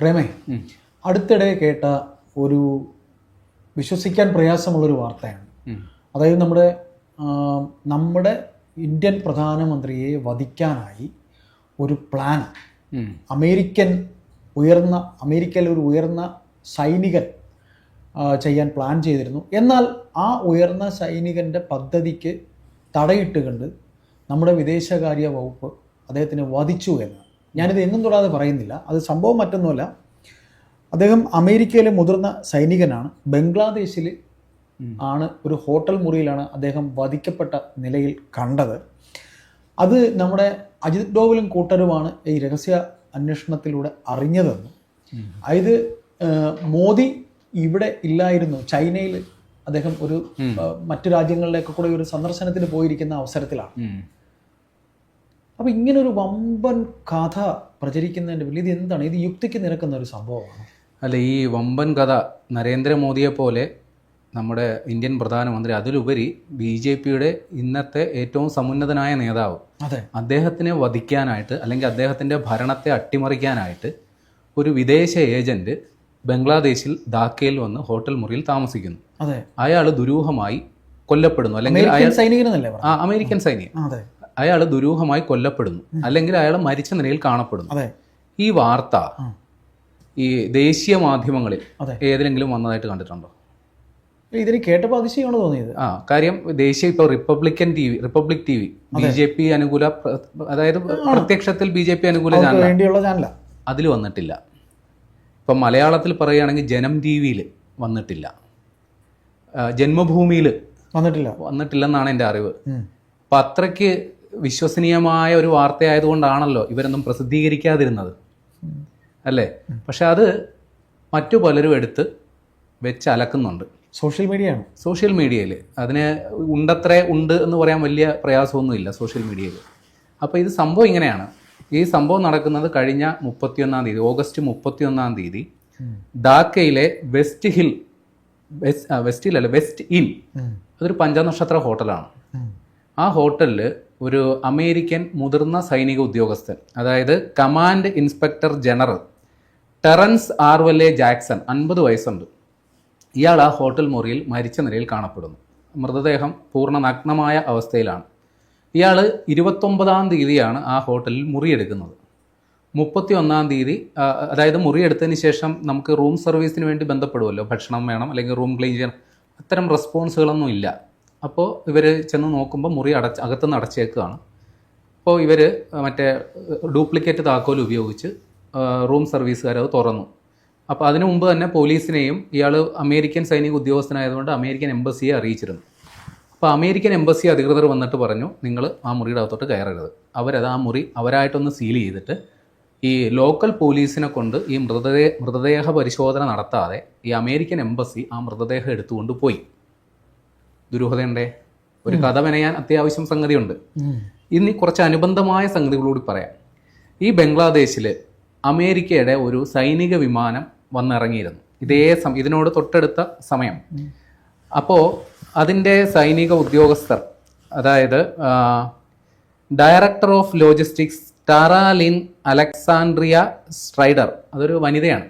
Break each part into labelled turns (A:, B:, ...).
A: പ്രേമേ അടുത്തിടെ കേട്ട ഒരു വിശ്വസിക്കാൻ പ്രയാസമുള്ളൊരു വാർത്തയാണ്. അതായത് നമ്മുടെ നമ്മുടെ ഇന്ത്യൻ പ്രധാനമന്ത്രിയെ വധിക്കാനായി ഒരു പ്ലാൻ അമേരിക്കൻ ഉയർന്ന അമേരിക്കയിലെ ഒരു ഉയർന്ന സൈനികൻ ചെയ്യാൻ പ്ലാൻ ചെയ്തിരുന്നു. എന്നാൽ ആ ഉയർന്ന സൈനികന്റെ പദ്ധതിക്ക് തടയിട്ടുകൊണ്ട് നമ്മുടെ വിദേശകാര്യ വകുപ്പ് അദ്ദേഹത്തിനെ വധിച്ചു എന്ന്. ഞാനിത് എങ്ങും തൊടാതെ പറയുന്നില്ല. അത് സംഭവം മറ്റൊന്നുമല്ല. അദ്ദേഹം അമേരിക്കയിലെ മുതിർന്ന സൈനികനാണ്. ബംഗ്ലാദേശിൽ ആണ് ഒരു ഹോട്ടൽ മുറിയിലാണ് അദ്ദേഹം വധിക്കപ്പെട്ട നിലയിൽ കണ്ടത്. അത് നമ്മുടെ അജിത് ഡോവലും കൂട്ടരുമാണ് ഈ രഹസ്യ അന്വേഷണത്തിലൂടെ അറിഞ്ഞതെന്ന്. അതായത് മോദി ഇവിടെ ഇല്ലായിരുന്നു. ചൈനയിൽ അദ്ദേഹം ഒരു മറ്റു രാജ്യങ്ങളിലേക്ക് കൂടെ ഒരു സന്ദർശനത്തിന് പോയിരിക്കുന്ന അവസരത്തിലാണ്. അപ്പൊ ഇങ്ങനെ ഒരു വമ്പൻ കഥ പ്രചരിക്കുന്നതിന്റെ വലിയ ഇത് എന്താണ് ഇത് യുക്തിക്ക് നിരക്കുന്ന ഒരു സംഭവമാണ്.
B: അല്ല ഈ വമ്പൻ കഥ നരേന്ദ്രമോദിയെ പോലെ നമ്മുടെ ഇന്ത്യൻ പ്രധാനമന്ത്രി അതിലുപരി ബി ജെ പിയുടെ ഇന്നത്തെ ഏറ്റവും സമുന്നതനായ നേതാവ്
A: അതെ.
B: അദ്ദേഹത്തിനെ വധിക്കാനായിട്ട് അല്ലെങ്കിൽ അദ്ദേഹത്തിന്റെ ഭരണത്തെ അട്ടിമറിക്കാനായിട്ട് ഒരു വിദേശ ഏജന്റ് ബംഗ്ലാദേശിൽ ധാക്കയിൽ വന്ന് ഹോട്ടൽ മുറിയിൽ താമസിക്കുന്നു.
A: അതെ.
B: അയാൾ ദുരൂഹമായി കൊല്ലപ്പെടുന്നു. അല്ലെങ്കിൽ
A: അമേരിക്കൻ
B: സൈനികനല്ലേ അമേരിക്കൻ സൈനികൻ. അയാൾ ദുരൂഹമായി കൊല്ലപ്പെടുന്നു. അല്ലെങ്കിൽ അയാൾ മരിച്ച നിലയിൽ കാണപ്പെടുന്നു. ഈ വാർത്ത ഈ ദേശീയ മാധ്യമങ്ങളിൽ
A: ഏതിനെങ്കിലും
B: ഏതിലെങ്കിലും വന്നതായിട്ട് കണ്ടിട്ടുണ്ടോ?
A: ഇതിന് കേട്ടപ്പോൾ അതിശയമാണ് തോന്നിയത്.
B: ആ കാര്യം ദേശീയ ഇപ്പോൾ republican T V republic T V B J P അനുകൂല അതായത് പ്രത്യക്ഷത്തിൽ ബി ജെ പി അനുകൂല ചാനൽ
A: ചാനല
B: അതിൽ വന്നിട്ടില്ല. ഇപ്പം മലയാളത്തിൽ പറയുകയാണെങ്കിൽ ജനം ടി വിയിൽ വന്നിട്ടില്ല. ജന്മഭൂമിയിൽ
A: വന്നിട്ടില്ല.
B: വന്നിട്ടില്ലെന്നാണ് എന്റെ അറിവ്. അപ്പം അത്രയ്ക്ക് വിശ്വസനീയമായ ഒരു വാർത്തയായതുകൊണ്ടാണല്ലോ ഇവരൊന്നും പ്രസിദ്ധീകരിക്കാതിരുന്നത്. അല്ലേ? പക്ഷെ അത് മറ്റു പലരും എടുത്ത് വെച്ച് അലക്കുന്നുണ്ട്.
A: സോഷ്യൽ മീഡിയ
B: സോഷ്യൽ മീഡിയയിൽ അതിന് ഉണ്ടത്ര ഉണ്ട് എന്ന് പറയാൻ വലിയ പ്രയാസമൊന്നുമില്ല സോഷ്യൽ മീഡിയയിൽ അപ്പോൾ ഇത് സംഭവം ഇങ്ങനെയാണ്. ഈ സംഭവം നടക്കുന്നത് കഴിഞ്ഞ മുപ്പത്തിയൊന്നാം തീയതി ഓഗസ്റ്റ് മുപ്പത്തിയൊന്നാം തീയതി ധാക്കയിലെ west hill west west hill അല്ല വെസ്റ്റ് ഇൻ അതൊരു പഞ്ചനക്ഷത്ര ഹോട്ടലാണ്. ആ ഹോട്ടലിൽ ഒരു അമേരിക്കൻ മുതിർന്ന സൈനിക ഉദ്യോഗസ്ഥൻ അതായത് command inspector general Terrence Arvelle Jackson അൻപത് വയസ്സുണ്ട്. ഇയാൾ ആ ഹോട്ടൽ മുറിയിൽ മരിച്ച നിലയിൽ കാണപ്പെടുന്നു. മൃതദേഹം പൂർണ നഗ്നമായ അവസ്ഥയിലാണ്. ഇയാൾ ഇരുപത്തൊമ്പതാം തീയതിയാണ് ആ ഹോട്ടലിൽ മുറിയെടുക്കുന്നത്. മുപ്പത്തി ഒന്നാം തീയതി അതായത് മുറിയെടുത്തതിന് ശേഷം നമുക്ക് റൂം സർവീസിന് വേണ്ടി ബന്ധപ്പെടുമല്ലോ? ഭക്ഷണം വേണം അല്ലെങ്കിൽ റൂം ക്ലീൻ ചെയ്യണം? അത്തരം റെസ്പോൺസുകളൊന്നും ഇല്ല. അപ്പോൾ ഇവർ ചെന്ന് നോക്കുമ്പോൾ മുറി അടച്ച് അകത്തുനിന്ന് അടച്ചേക്കുകയാണ്. അപ്പോൾ ഇവർ മറ്റേ ഡ്യൂപ്ലിക്കേറ്റ് താക്കോൽ ഉപയോഗിച്ച് റൂം സർവീസുകാർ അത് തുറന്നു. അപ്പോൾ അതിനു മുമ്പ് തന്നെ പോലീസിനെയും ഇയാൾ അമേരിക്കൻ സൈനിക ഉദ്യോഗസ്ഥനായതുകൊണ്ട് അമേരിക്കൻ എംബസിയെ അറിയിച്ചിരുന്നു. അപ്പോൾ അമേരിക്കൻ എംബസി അധികൃതർ വന്നിട്ട് പറഞ്ഞു നിങ്ങൾ ആ മുറിയുടെ അകത്തോട്ട് കയറരുത്. അവരത് ആ മുറി അവരായിട്ടൊന്ന് സീൽ ചെയ്തിട്ട് ഈ ലോക്കൽ പോലീസിനെ കൊണ്ട് ഈ മൃതദേഹ മൃതദേഹ പരിശോധന നടത്താതെ ഈ അമേരിക്കൻ എംബസി ആ മൃതദേഹം എടുത്തുകൊണ്ട് പോയി. ദുരൂഹതയുണ്ടേ. ഒരു കഥ മെനയാൻ അത്യാവശ്യം സംഗതിയുണ്ട്.
A: ഉണ്ട്
B: ഇനി കുറച്ച് അനുബന്ധമായ സംഗതികളോട് പറയാം. ഈ ബംഗ്ലാദേശിൽ അമേരിക്കയുടെ ഒരു സൈനിക വിമാനം വന്നിറങ്ങിയിരുന്നു. ഇതേ സം ഇതിനോട് തൊട്ടടുത്ത സമയം. അപ്പോൾ അതിന്റെ സൈനിക ഉദ്യോഗസ്ഥർ അതായത് director of logistics Taralyn Alexandria Strider അതൊരു വനിതയാണ്.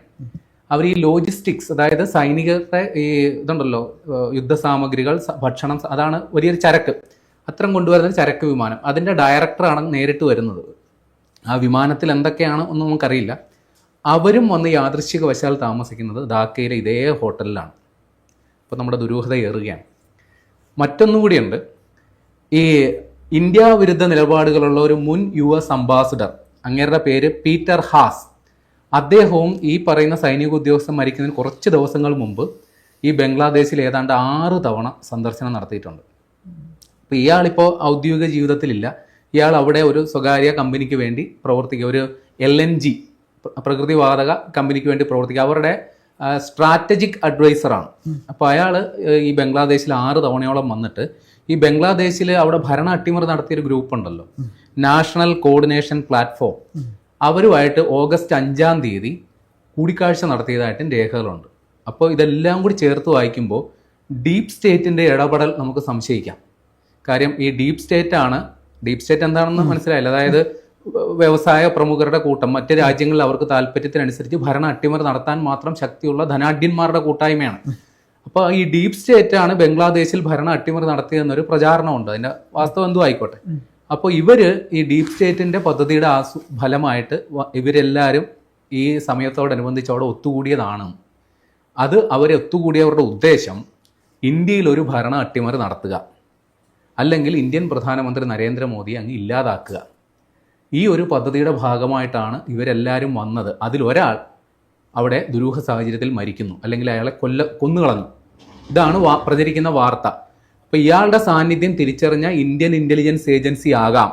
B: അവർ ഈ ലോജിസ്റ്റിക്സ് അതായത് സൈനികരുടെ ഈ ഇതുണ്ടല്ലോ യുദ്ധ യുദ്ധസാമഗ്രികൾ ഭക്ഷണം അതാണ് വലിയൊരു ചരക്ക്. അത്തരം കൊണ്ടുവരുന്ന ചരക്ക് വിമാനം. അതിന്റെ ഡയറക്ടറാണ് നേരിട്ട് വരുന്നത്. ആ വിമാനത്തിൽ എന്തൊക്കെയാണ് ഒന്നും നമുക്കറിയില്ല. അവരും വന്ന് യാദൃശ്ചിക വശാൽ താമസിക്കുന്നത് ധാക്കയിലെ ഇതേ ഹോട്ടലിലാണ്. അപ്പോൾ നമ്മുടെ ദുരൂഹത ഏറുകയാണ്. മറ്റൊന്നും കൂടിയുണ്ട്. ഈ ഇന്ത്യ വിരുദ്ധ നിലപാടുകളുള്ള ഒരു മുൻ യു എസ് അംബാസിഡർ അങ്ങേരുടെ പേര് പീറ്റർ ഹാസ്. അദ്ദേഹവും ഈ പറയുന്ന സൈനിക ഉദ്യോഗസ്ഥൻ മരിക്കുന്നതിന് കുറച്ച് ദിവസങ്ങൾ മുമ്പ് ഈ ബംഗ്ലാദേശിൽ ഏതാണ്ട് ആറ് തവണ സന്ദർശനം നടത്തിയിട്ടുണ്ട്. അപ്പോൾ ഇയാളിപ്പോൾ ഔദ്യോഗിക ജീവിതത്തിലില്ല. ഇയാൾ അവിടെ ഒരു സ്വകാര്യ കമ്പനിക്ക് വേണ്ടി പ്രവർത്തിക്കുക ഒരു എൽ എൻ ജി പ്രകൃതിവാതക കമ്പനിക്ക് വേണ്ടി പ്രവർത്തിക്കുക. അവരുടെ സ്ട്രാറ്റജിക് അഡ്വൈസറാണ് അപ്പോൾ അയാൾ ഈ ബംഗ്ലാദേശിൽ ആറ് തവണയോളം വന്നിട്ട് ഈ ബംഗ്ലാദേശിൽ അവിടെ ഭരണ അട്ടിമറി നടത്തിയൊരു ഗ്രൂപ്പ് ഉണ്ടല്ലോ നാഷണൽ കോർഡിനേഷൻ പ്ലാറ്റ്ഫോം. അവരുമായിട്ട് ഓഗസ്റ്റ് അഞ്ചാം തീയതി കൂടിക്കാഴ്ച നടത്തിയതായിട്ടും രേഖകളുണ്ട്. അപ്പോൾ ഇതെല്ലാം കൂടി ചേർത്ത് വായിക്കുമ്പോൾ ഡീപ്പ് സ്റ്റേറ്റിന്റെ ഇടപെടൽ നമുക്ക് സംശയിക്കാം. കാര്യം ഈ ഡീപ്പ് സ്റ്റേറ്റ് ആണ്. ഡീപ്പ് സ്റ്റേറ്റ് എന്താണെന്ന് മനസ്സിലായില്ല. അതായത് വ്യവസായ പ്രമുഖരുടെ കൂട്ടം മറ്റ് രാജ്യങ്ങളിൽ അവർക്ക് താല്പര്യത്തിനനുസരിച്ച് ഭരണ അട്ടിമറി നടത്താൻ മാത്രം ശക്തിയുള്ള ധനാഢ്യന്മാരുടെ കൂട്ടായ്മയാണ്. അപ്പോൾ ഈ ഡീപ് സ്റ്റേറ്റ് ആണ് ബംഗ്ലാദേശിൽ ഭരണ അട്ടിമറി നടത്തിയെന്നൊരു പ്രചാരണമുണ്ട്. അതിന്റെ വാസ്തവം എന്തും ആയിക്കോട്ടെ. അപ്പോൾ ഇവർ ഈ ഡീപ് സ്റ്റേറ്റിന്റെ പദ്ധതിയുടെ ആസു ഫലമായിട്ട് ഇവരെല്ലാവരും ഈ സമയത്തോടനുബന്ധിച്ച് അവിടെ ഒത്തുകൂടിയതാണ്. അത് അവരെ ഒത്തുകൂടിയവരുടെ ഉദ്ദേശം ഇന്ത്യയിൽ ഒരു ഭരണ അട്ടിമറി നടത്തുക. അല്ലെങ്കിൽ ഇന്ത്യൻ പ്രധാനമന്ത്രി നരേന്ദ്രമോദി അങ്ങ് ഇല്ലാതാക്കുക. ഈ ഒരു പദ്ധതിയുടെ ഭാഗമായിട്ടാണ് ഇവരെല്ലാവരും വന്നത്. അതിലൊരാൾ അവിടെ ദുരൂഹ സാഹചര്യത്തിൽ മരിക്കുന്നു. അല്ലെങ്കിൽ അയാളെ കൊല്ല കൊന്നുകളഞ്ഞു. ഇതാണ് പ്രചരിക്കുന്ന വാർത്ത. അപ്പോൾ ഇയാളുടെ സാന്നിധ്യം തിരിച്ചറിഞ്ഞ ഇന്ത്യൻ ഇന്റലിജൻസ് ഏജൻസി ആകാം.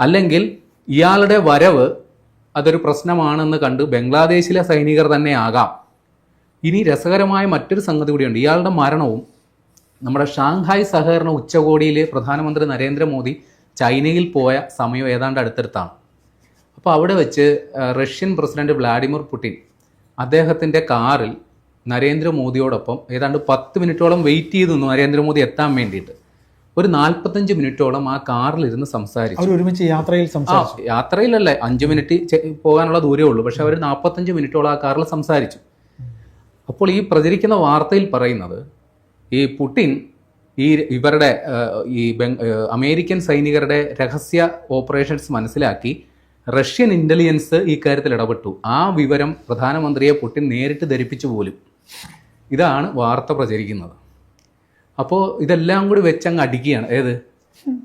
B: അല്ലെങ്കിൽ ഇയാളുടെ വരവ് അതൊരു പ്രശ്നമാണെന്ന് കണ്ട് ബംഗ്ലാദേശിലെ സൈനികർ തന്നെ ആകാം. ഇനി രസകരമായ മറ്റൊരു സംഗതി കൂടിയുണ്ട്. ഇയാളുടെ മരണവും നമ്മുടെ ഷാങ്ഹായ് സഹകരണ ഉച്ചകോടിയിൽ പ്രധാനമന്ത്രി നരേന്ദ്രമോദി ചൈനയിൽ പോയ സമയം ഏതാണ്ട് അടുത്തടുത്താണ്. അപ്പോൾ അവിടെ വെച്ച് റഷ്യൻ പ്രസിഡന്റ് വ്ളാഡിമിർ പുടിൻ അദ്ദേഹത്തിന്റെ കാറിൽ നരേന്ദ്രമോദിയോടൊപ്പം ഏതാണ്ട് പത്ത് മിനിറ്റോളം വെയിറ്റ് ചെയ്തു നിന്നു. നരേന്ദ്രമോദി എത്താൻ വേണ്ടിയിട്ട്. ഒരു നാൽപ്പത്തഞ്ച് മിനിറ്റോളം ആ കാറിലിരുന്ന് സംസാരിച്ചു.
A: ഒരുമിച്ച് യാത്രയിൽ സംസാരിച്ചു.
B: യാത്രയിലല്ലേ അഞ്ച് മിനിറ്റ് പോകാനുള്ള ദൂരമേ ഉള്ളൂ. പക്ഷെ അവർ നാൽപ്പത്തഞ്ച് മിനിറ്റോളം ആ കാറിൽ സംസാരിച്ചു. അപ്പോൾ ഈ പ്രചരിക്കുന്ന വാർത്തയിൽ പറയുന്നത് ഈ പുടിൻ ഈ ഇവരുടെ ഈ അമേരിക്കൻ സൈനികരുടെ രഹസ്യ ഓപ്പറേഷൻസ് മനസ്സിലാക്കി റഷ്യൻ ഇന്റലിജൻസ് ഈ കാര്യത്തിൽ ഇടപെട്ടു. ആ വിവരം പ്രധാനമന്ത്രിയെ പുടിൻ നേരിട്ട് ധരിപ്പിച്ചു പോലും. ഇതാണ് വാർത്ത പ്രചരിക്കുന്നത്. അപ്പോൾ ഇതെല്ലാം കൂടി വെച്ചങ്ങ് അടിക്കുകയാണ്. ഏത്?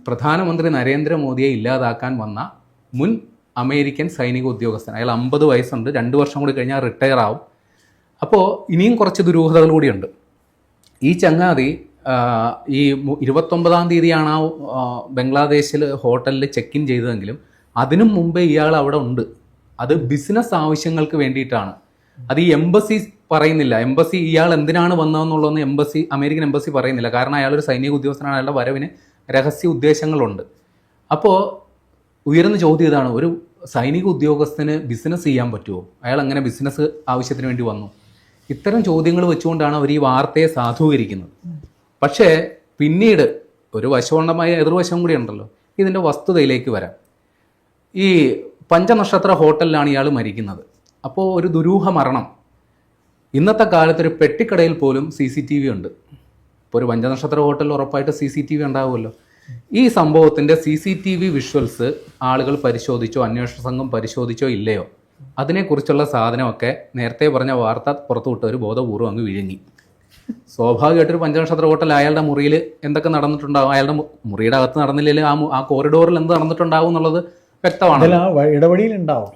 B: പ്രധാനമന്ത്രി നരേന്ദ്രമോദിയെ ഇല്ലാതാക്കാൻ വന്ന മുൻ അമേരിക്കൻ സൈനിക ഉദ്യോഗസ്ഥൻ. അയാൾ അമ്പത് വയസ്സുണ്ട്. രണ്ട് വർഷം കൂടി കഴിഞ്ഞാൽ റിട്ടയർ ആവും. അപ്പോൾ ഇനിയും കുറച്ച് ദുരൂഹതകൾ കൂടിയുണ്ട്. ഈ ചങ്ങാതി ഈ ഇരുപത്തൊമ്പതാം തീയതിയാണ് ആ, ബംഗ്ലാദേശിൽ ഹോട്ടലിൽ ചെക്ക് ഇൻ ചെയ്തതെങ്കിലും അതിനും മുമ്പേ ഇയാൾ അവിടെ ഉണ്ട്. അത് ബിസിനസ് ആവശ്യങ്ങൾക്ക് വേണ്ടിയിട്ടാണ്. അത് ഈ എംബസി പറയുന്നില്ല. എംബസി ഇയാൾ എന്തിനാണ് വന്നതെന്നുള്ളതെന്ന് എംബസി അമേരിക്കൻ എംബസി പറയുന്നില്ല. കാരണം അയാൾ ഒരു സൈനിക ഉദ്യോഗസ്ഥനാണ്. അയാളുടെ വരവിന് രഹസ്യ ഉദ്ദേശങ്ങളുണ്ട്. അപ്പോൾ ഉയർന്ന ചോദ്യം ഇതാണ്. ഒരു സൈനിക ഉദ്യോഗസ്ഥന് ബിസിനസ് ചെയ്യാൻ പറ്റുമോ? അയാൾ അങ്ങനെ ബിസിനസ് ആവശ്യത്തിന് വേണ്ടി വന്നു? ഇത്തരം ചോദ്യങ്ങൾ വെച്ചുകൊണ്ടാണ് അവർ ഈ വാർത്തയെ സാധൂകരിക്കുന്നത്. പക്ഷേ പിന്നീട് ഒരു വശമുണ്ടമായ എതിർവശം കൂടി ഉണ്ടല്ലോ. ഇതിന്റെ വസ്തുതയിലേക്ക് വരാം. ഈ പഞ്ചനക്ഷത്ര ഹോട്ടലിലാണ് ഇയാൾ മരിക്കുന്നത്. അപ്പോൾ ഒരു ദുരൂഹ മരണം. ഇന്നത്തെ കാലത്ത് ഒരു പെട്ടിക്കടയിൽ പോലും സി സി ടി വി ഉണ്ട്. ഇപ്പോൾ ഒരു പഞ്ചനക്ഷത്ര ഹോട്ടലിൽ ഉറപ്പായിട്ട് സി സി ടി വി ഉണ്ടാവുമല്ലോ. ഈ സംഭവത്തിന്റെ C C T V visuals ആളുകൾ പരിശോധിച്ചോ അന്വേഷണ സംഘം പരിശോധിച്ചോ ഇല്ലയോ? അതിനെക്കുറിച്ചുള്ള സാധനമൊക്കെ നേരത്തെ പറഞ്ഞ വാർത്ത പുറത്തുവിട്ടവർ ബോധപൂർവം അങ്ങ് വിഴുങ്ങി. സ്വാഭാവികമായിട്ടൊരു പഞ്ചനക്ഷത്ര ഹോട്ടൽ അയാളുടെ മുറിയിൽ എന്തൊക്കെ നടന്നിട്ടുണ്ടാവും? അയാളുടെ മുറിയുടെ അകത്ത് നടന്നില്ലെങ്കിൽ ആ ആ കോറിഡോറിൽ എന്ത് നടന്നിട്ടുണ്ടാവും എന്നുള്ളത് വ്യക്തമാണ്.
A: ഇടപെടിയിൽ ഉണ്ടാവും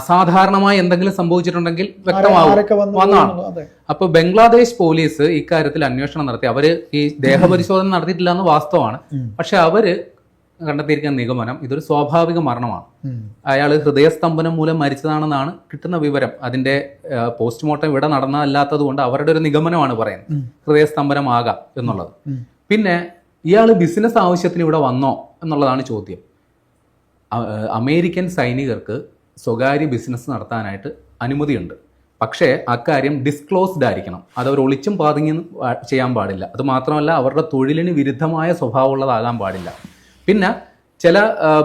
B: അസാധാരണമായി എന്തെങ്കിലും സംഭവിച്ചിട്ടുണ്ടെങ്കിൽ വ്യക്തമാവും.
A: ആരൊക്കെ വന്നു
B: വന്നതാണ്
A: എന്നുള്ളത്, അതെ.
B: അപ്പൊ ബംഗ്ലാദേശ് പോലീസ് ഇക്കാര്യത്തിൽ അന്വേഷണം നടത്തി. അവർ ഈ ദേഹപരിശോധന നടത്തിയിട്ടില്ല എന്ന് വാസ്തവമാണ്. പക്ഷെ അവർ കണ്ടെത്തിയിരിക്കുന്ന നിഗമനം ഇതൊരു സ്വാഭാവിക മരണമാണ്. അയാൾ ഹൃദയസ്തംഭനം മൂലം മരിച്ചതാണെന്നാണ് കിട്ടുന്ന വിവരം. അതിന്റെ പോസ്റ്റ്മോർട്ടം ഇവിടെ നടന്നതല്ലാത്തത് കൊണ്ട് അവരുടെ ഒരു നിഗമനമാണ് പറയുന്നത്.
A: ഹൃദയസ്തംഭനം
B: ഹൃദയസ്തംഭനമാകാം എന്നുള്ളത്. പിന്നെ ഇയാൾ ബിസിനസ് ആവശ്യത്തിന് ഇവിടെ വന്നോ എന്നുള്ളതാണ് ചോദ്യം. അമേരിക്കൻ സൈനികർക്ക് സ്വകാര്യ ബിസിനസ് നടത്താനായിട്ട് അനുമതിയുണ്ട്. പക്ഷേ അക്കാര്യം ഡിസ്ക്ലോസ്ഡ് ആയിരിക്കണം. അത് അവർ ഒളിച്ചും പാതിങ്ങിയും ചെയ്യാൻ പാടില്ല. അത് മാത്രമല്ല അവരുടെ തൊഴിലിന് വിരുദ്ധമായ സ്വഭാവമുള്ളതാകാൻ പാടില്ല. പിന്നെ ചില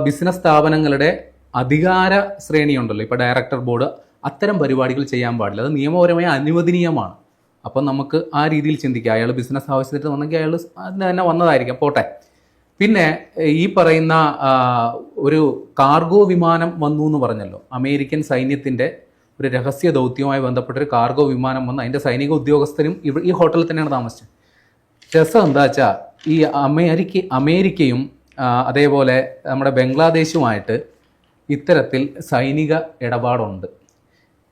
B: ബിസിനസ് സ്ഥാപനങ്ങളുടെ അധികാര ശ്രേണിയുണ്ടല്ലോ. ഇപ്പോൾ ഡയറക്ടർ ബോർഡ് അത്തരം പരിപാടികൾ ചെയ്യാൻ പാടില്ല. അത് നിയമപരമായി അനുവദനീയമാണ്. അപ്പം നമുക്ക് ആ രീതിയിൽ ചിന്തിക്കാം. അയാൾ ബിസിനസ് ആവശ്യത്തിന് വന്നെങ്കിൽ അയാൾ അതിന് തന്നെ വന്നതായിരിക്കാം. പോട്ടെ. പിന്നെ ഈ പറയുന്ന ഒരു കാർഗോ വിമാനം വന്നു എന്ന് പറഞ്ഞല്ലോ. അമേരിക്കൻ സൈന്യത്തിന്റെ ഒരു രഹസ്യ ദൗത്യവുമായി ബന്ധപ്പെട്ട ഒരു കാർഗോ വിമാനം വന്ന് അതിന്റെ സൈനിക ഉദ്യോഗസ്ഥരും ഈ ഹോട്ടലിൽ തന്നെയാണ് താമസിച്ചത്. രസം എന്താ വെച്ചാൽ ഈ അമേരിക്ക അമേരിക്കയും അതേപോലെ നമ്മുടെ ബംഗ്ലാദേശുമായിട്ട് ഇത്തരത്തിൽ സൈനിക ഇടപാടുണ്ട്.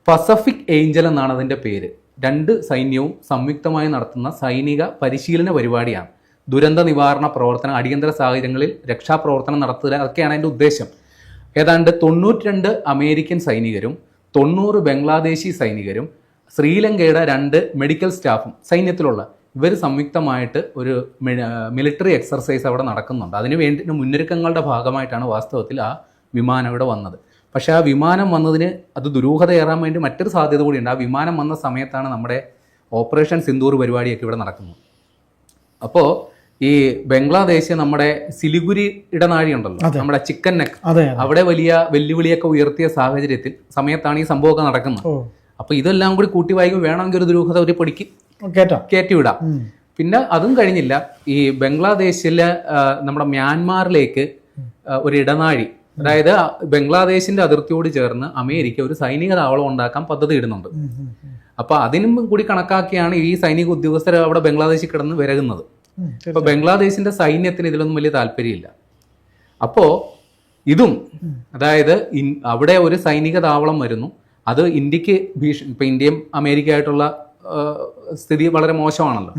B: പസഫിക് ഏഞ്ചൽ എന്നാണ് അതിന്റെ പേര്. രണ്ട് സൈന്യവും സംയുക്തമായി നടത്തുന്ന സൈനിക പരിശീലന പരിപാടിയാണ്. ദുരന്ത നിവാരണ പ്രവർത്തനം അടിയന്തര സാഹചര്യങ്ങളിൽ രക്ഷാപ്രവർത്തനം നടത്തുക അതൊക്കെയാണ് അതിന്റെ ഉദ്ദേശം. ഏതാണ്ട് തൊണ്ണൂറ്റിരണ്ട് അമേരിക്കൻ സൈനികരും തൊണ്ണൂറ് ബംഗ്ലാദേശി സൈനികരും ശ്രീലങ്കയുടെ രണ്ട് മെഡിക്കൽ സ്റ്റാഫും സൈന്യത്തിലുള്ള ഇവർ സംയുക്തമായിട്ട് ഒരു മിലിറ്ററി എക്സർസൈസ് അവിടെ നടക്കുന്നുണ്ട്. അതിന് വേണ്ടി മുന്നൊരുക്കങ്ങളുടെ ഭാഗമായിട്ടാണ് വാസ്തവത്തിൽ ആ വിമാനം ഇവിടെ വന്നത്. പക്ഷേ ആ വിമാനം വന്നതിന് അത് ദുരൂഹതയേറാൻ വേണ്ടി മറ്റൊരു സാധ്യത കൂടിയുണ്ട്. ആ വിമാനം വന്ന സമയത്താണ് നമ്മുടെ ഓപ്പറേഷൻ സിന്ദൂർ പരിപാടിയൊക്കെ ഇവിടെ നടക്കുന്നത്. അപ്പോൾ ഈ ബംഗ്ലാദേശ് നമ്മുടെ സിലിഗുരി ഇടനാഴി ഉണ്ടല്ലോ നമ്മുടെ ചിക്കൻ നെക്ക് അവിടെ വലിയ വെല്ലുവിളിയൊക്കെ ഉയർത്തിയ സാഹചര്യത്തിൽ സമയത്താണ് ഈ സംഭവമൊക്കെ നടക്കുന്നത്. അപ്പൊ ഇതെല്ലാം കൂടി കൂട്ടി വായിക്കും വേണമെങ്കിൽ ഒരു ദുരൂഹത ഒരു പൊടിക്ക് കയറ്റി
A: ഉം.
B: പിന്നെ അതും കഴിഞ്ഞില്ല. ഈ ബംഗ്ലാദേശിലെ നമ്മുടെ മ്യാൻമാറിലേക്ക് ഒരു ഇടനാഴി അതായത് ബംഗ്ലാദേശിന്റെ അതിർത്തിയോട് ചേർന്ന് അമേരിക്ക ഒരു സൈനിക താവളം ഉണ്ടാക്കാൻ പദ്ധതി ഇടുന്നുണ്ട്. അപ്പൊ അതിനും കൂടി കണക്കാക്കിയാണ് ഈ സൈനിക ഉദ്യോഗസ്ഥർ അവിടെ ബംഗ്ലാദേശിൽ കിടന്ന് വിരകുന്നത്.
A: ഉം,
B: ഇപ്പൊ ബംഗ്ലാദേശിന്റെ സൈന്യത്തിന് ഇതിലൊന്നും വലിയ താല്പര്യമില്ല. അപ്പോ ഇതും അതായത് അവിടെ ഒരു സൈനിക താവളം വരുന്നു. അത് ഇന്ത്യയ്ക്ക് ഭീഷണി ഇപ്പൊ ഇന്ത്യയും അമേരിക്കയായിട്ടുള്ള ആയിട്ടുള്ള സ്ഥിതി വളരെ മോശമാണല്ലോ.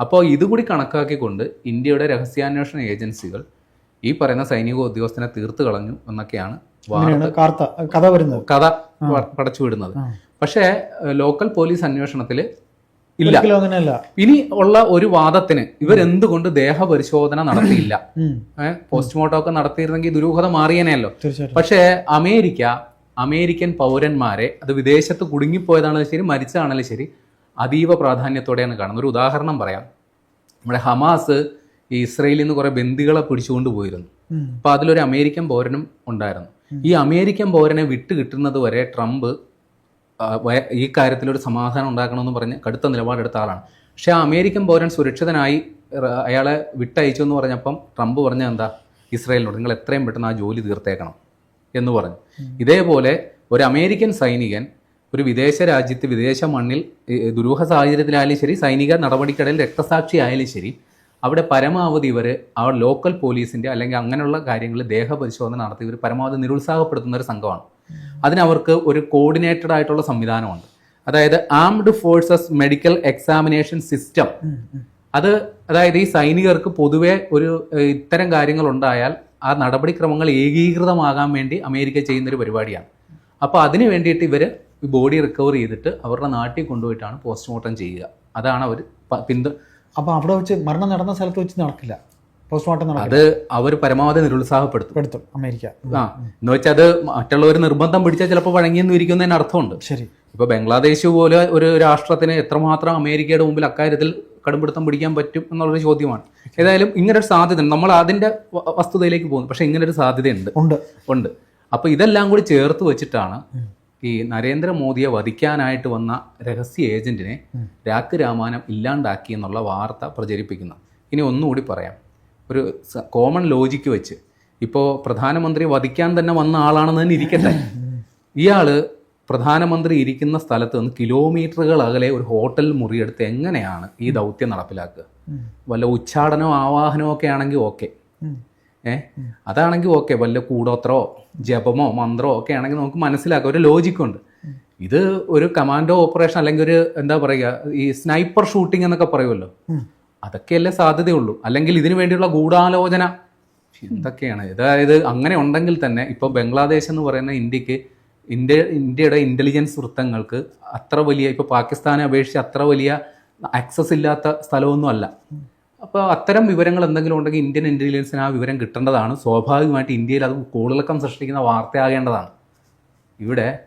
B: അപ്പോൾ ഇതുകൂടി കണക്കാക്കിക്കൊണ്ട് ഇന്ത്യയുടെ രഹസ്യാന്വേഷണ ഏജൻസികൾ ഈ പറയുന്ന സൈനിക ഉദ്യോഗസ്ഥനെ തീർത്ത് കളഞ്ഞു എന്നൊക്കെയാണ്
A: കഥ വരുന്നത്.
B: കഥ പ- പടച്ചു വിടുന്നത്. പക്ഷേ ലോക്കൽ പോലീസ് അന്വേഷണത്തിൽ ഇല്ല.
A: അങ്ങനെയല്ല.
B: ഇനി ഉള്ള ഒരു വാദത്തിന് ഇവരെന്തുകൊണ്ട് ദേഹപരിശോധന നടത്തിയില്ല? പോസ്റ്റ്മോർട്ടം ഒക്കെ നടത്തിയിരുന്നെങ്കിൽ ദുരൂഹത
A: മാറിയനെയല്ലോ.
B: പക്ഷേ അമേരിക്ക അമേരിക്കൻ പൗരന്മാരെ അത് വിദേശത്ത് കുടുങ്ങിപ്പോയതാണെങ്കിലും ശരി മരിച്ചതാണെങ്കിലും ശരി അതീവ പ്രാധാന്യത്തോടെയാണ് കാണുന്നത്. ഒരു ഉദാഹരണം പറയാം. നമ്മുടെ ഹമാസ് ഈ ഇസ്രയേലിൽ നിന്ന് കുറെ ബന്ദികളെ പിടിച്ചുകൊണ്ട് പോയിരുന്നു. അപ്പൊ അതിലൊരു അമേരിക്കൻ പൗരനും ഉണ്ടായിരുന്നു. ഈ അമേരിക്കൻ പൗരനെ വിട്ടുകിട്ടുന്നത് വരെ ട്രംപ് ഈ കാര്യത്തിൽ ഒരു സമാധാനം ഉണ്ടാക്കണമെന്ന് പറഞ്ഞ് കടുത്ത നിലപാടെടുത്ത ആളാണ്. പക്ഷേ ആ അമേരിക്കൻ പൗരൻ സുരക്ഷിതനായി അയാളെ വിട്ടയച്ചു എന്ന് പറഞ്ഞപ്പം ട്രംപ് പറഞ്ഞ എന്താ? ഇസ്രായേലിനോട് നിങ്ങൾ എത്രയും പെട്ടെന്ന് ആ ജോലി തീർത്തേക്കണം എന്ന് പറഞ്ഞു. ഇതേപോലെ ഒരു അമേരിക്കൻ സൈനികൻ ഒരു വിദേശ രാജ്യത്ത് വിദേശ മണ്ണിൽ ദുരൂഹ സാഹചര്യത്തിലായാലും ശരി സൈനിക നടപടിക്കിടയിൽ രക്തസാക്ഷി ആയാലും ശരി അവിടെ പരമാവധി ഇവർ ആ ലോക്കൽ പോലീസിന്റെ അല്ലെങ്കിൽ അങ്ങനെയുള്ള കാര്യങ്ങളിൽ ദേഹപരിശോധന നടത്തി ഇവർ പരമാവധി നിരുത്സാഹപ്പെടുത്തുന്ന ഒരു സംഘമാണ്. അതിനവർക്ക് ഒരു കോർഡിനേറ്റഡ് ആയിട്ടുള്ള സംവിധാനമുണ്ട്. അതായത് armed forces medical examination system. അത് അതായത് ഈ സൈനികർക്ക് പൊതുവെ ഒരു ഇത്തരം കാര്യങ്ങൾ ഉണ്ടായാൽ ആ നടപടിക്രമങ്ങൾ ഏകീകൃതമാകാൻ വേണ്ടി അമേരിക്ക ചെയ്യുന്നൊരു പരിപാടിയാണ്. അപ്പോൾ അതിന് വേണ്ടിയിട്ട് ഇവർ ബോഡി റിക്കവർ ചെയ്തിട്ട് അവരുടെ നാട്ടിൽ കൊണ്ടുപോയിട്ടാണ് പോസ്റ്റ്മോർട്ടം ചെയ്യുക. അതാണ് അവർ പിന്തു
A: അപ്പോൾ അവിടെ വെച്ച് മരണം നടന്ന സ്ഥലത്ത് വെച്ച് നടക്കില്ല. പോസ്റ്റ്മോർട്ടം
B: അത് അവർ പരമാവധി നിരുത്സാഹപ്പെടുത്തും.
A: എടുത്തു അമേരിക്ക.
B: ആ എന്ന് വെച്ചാൽ അത് മറ്റുള്ളവർ നിർബന്ധം പിടിച്ചാൽ ചിലപ്പോൾ വഴങ്ങിയെന്ന് ഇരിക്കുന്നതിന് അർത്ഥമുണ്ട്.
A: ശരി.
B: ഇപ്പൊ ബംഗ്ലാദേശ് പോലെ ഒരു രാഷ്ട്രത്തിന് എത്രമാത്രം അമേരിക്കയുടെ മുമ്പിൽ അക്കാര്യത്തിൽ കടുംപിടുത്തം പിടിക്കാൻ പറ്റും എന്നുള്ളൊരു ചോദ്യമാണ്. ഏതായാലും ഇങ്ങനെ ഒരു സാധ്യത നമ്മൾ അതിന്റെ വസ്തുതയിലേക്ക് പോകുന്നു. പക്ഷെ ഇങ്ങനൊരു ഒരു സാധ്യതയുണ്ട്.
A: ഉണ്ട്.
B: ഉണ്ട്. അപ്പൊ ഇതെല്ലാം കൂടി ചേർത്ത് വെച്ചിട്ടാണ് ഈ നരേന്ദ്രമോദിയെ വധിക്കാനായിട്ട് വന്ന രഹസ്യ ഏജന്റിനെ രാക്ക് രാമാനം ഇല്ലാണ്ടാക്കി എന്നുള്ള വാർത്ത പ്രചരിപ്പിക്കുന്നത് ഇനി ഒന്നുകൂടി പറയാം. ഒരു കോമൺ ലോജിക്ക് വെച്ച്. ഇപ്പോൾ പ്രധാനമന്ത്രി വധിക്കാൻ തന്നെ വന്ന ആളാണെന്ന് തന്നെ ഇരിക്കട്ടെ. ഇയാൾ പ്രധാനമന്ത്രി ഇരിക്കുന്ന സ്ഥലത്ത് നിന്ന് കിലോമീറ്ററുകൾ അകലെ ഒരു ഹോട്ടൽ മുറിയെടുത്ത് എങ്ങനെയാണ് ഈ ദൗത്യം നടപ്പിലാക്കുക? വല്ല ഉച്ചാടനോ ആവാഹനമോ ഒക്കെ ആണെങ്കിൽ ഓക്കെ ഏ? അതാണെങ്കിൽ ഓക്കെ വല്ല കൂടോത്രോ ജപമോ മന്ത്രോ ഒക്കെ ആണെങ്കിൽ നമുക്ക് മനസ്സിലാക്കാം. ഒരു ലോജിക്കുണ്ട് ഇത് ഒരു കമാൻഡോ ഓപ്പറേഷൻ അല്ലെങ്കിൽ ഒരു എന്താ പറയുക ഈ സ്നൈപ്പർ ഷൂട്ടിംഗ് എന്നൊക്കെ പറയുമല്ലോ. അതൊക്കെയല്ലേ സാധ്യതയുള്ളൂ. അല്ലെങ്കിൽ ഇതിനു വേണ്ടിയുള്ള ഗൂഢാലോചന. എന്തൊക്കെയാണ്? അതായത് അങ്ങനെ ഉണ്ടെങ്കിൽ തന്നെ ഇപ്പോൾ ബംഗ്ലാദേശ് എന്ന് പറയുന്ന ഇന്ത്യയ്ക്ക് ഇന്ത്യ ഇന്ത്യയുടെ ഇന്റലിജൻസ് വൃത്തങ്ങൾക്ക് അത്ര വലിയ ഇപ്പോൾ പാകിസ്ഥാനെ അപേക്ഷിച്ച് അത്ര വലിയ ആക്സസ് ഇല്ലാത്ത സ്ഥലമൊന്നും അല്ല. അപ്പോൾ അത്തരം വിവരങ്ങൾ എന്തെങ്കിലും ഉണ്ടെങ്കിൽ ഇന്ത്യൻ ഇന്റലിജൻസിന് ആ വിവരം കിട്ടേണ്ടതാണ്. സ്വാഭാവികമായിട്ട് ഇന്ത്യയിൽ അത് കൂടുതലക്കം സൃഷ്ടിക്കുന്ന വാർത്തയാകേണ്ടതാണ്. ഇവിടെ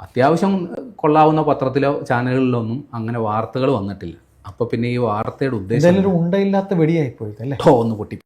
B: അത്യാവശ്യം കൊള്ളാവുന്ന പത്രത്തിലോ ചാനലുകളിലോ ഒന്നും അങ്ങനെ വാർത്തകൾ വന്നിട്ടില്ല. അപ്പോൾ പിന്നെ ഈ വാർത്തയുടെ ഉദ്ദേശം
A: ഉണ്ടയില്ലാത്ത വെടിയായി പോയത് അല്ലേ
B: ഓ, ഒന്ന് പൊട്ടി